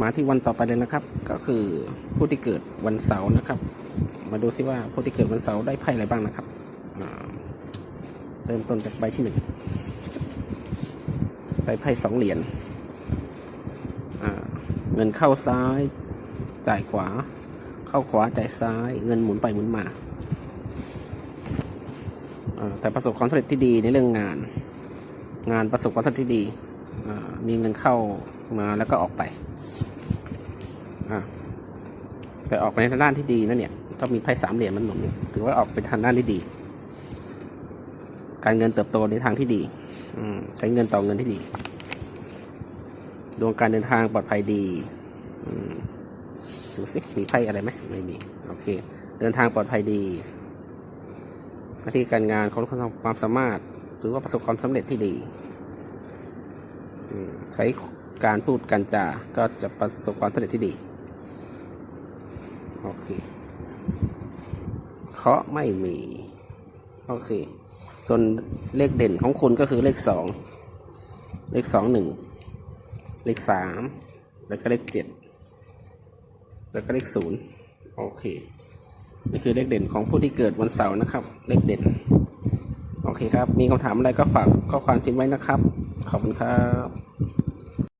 มาที่วันต่อไปเลยนะครับ ก็คือผู้ที่เกิดวันเสาร์นะครับ มาดูซิว่าผู้ที่เกิดวันเสาร์ได้ไพ่อะไรบ้างนะครับเริ่มต้นจากใบที่หนึ่งใบไพ่สองเหรียญเงินเข้าซ้ายจ่ายขวา เข้าขวาจ่ายซ้าย เงินหมุนไปหมุนมาแต่ประสบความสำเร็จที่ดีในเรื่องงาน งานประสบความสำเร็จที่ดี มีเงินเข้ามาแล้วก็ออกไปแต่ออกไปในทางด้านที่ดีนะเนี่ยก็มีไพ่สามเหรียญมันหนุนเนี่ยถือว่าออกไปทางด้านที่ดี การเงินเติบโตในทางที่ดีใช้เงินต่อเงินที่ดี ดวงการเดินทางปลอดภัยดีดูสิมีไพ่อะไรไหมไม่มีโอเค เดินทางปลอดภัยดีหน้าที่การงานเขาความสามารถหรือว่าประสบความสำเร็จที่ดี ใช้การพูดการจาก็จะประสบความสำเร็จที่ดี โอเคเคาะไม่มี โอเค ส่วนเลขเด่นของคุณก็คือเลขสอง เลขสองหนึ่ง เลขสาม แล้วก็เลขเจ็ด แล้วก็เลขศูนย์ โอเค นี่คือเลขเด่นของผู้ที่เกิดวันเสาร์นะครับ เลขเด่น โอเคครับ มีคำถามอะไรก็ฝากข้อความทิ้งไว้นะครับ ขอบคุณครับ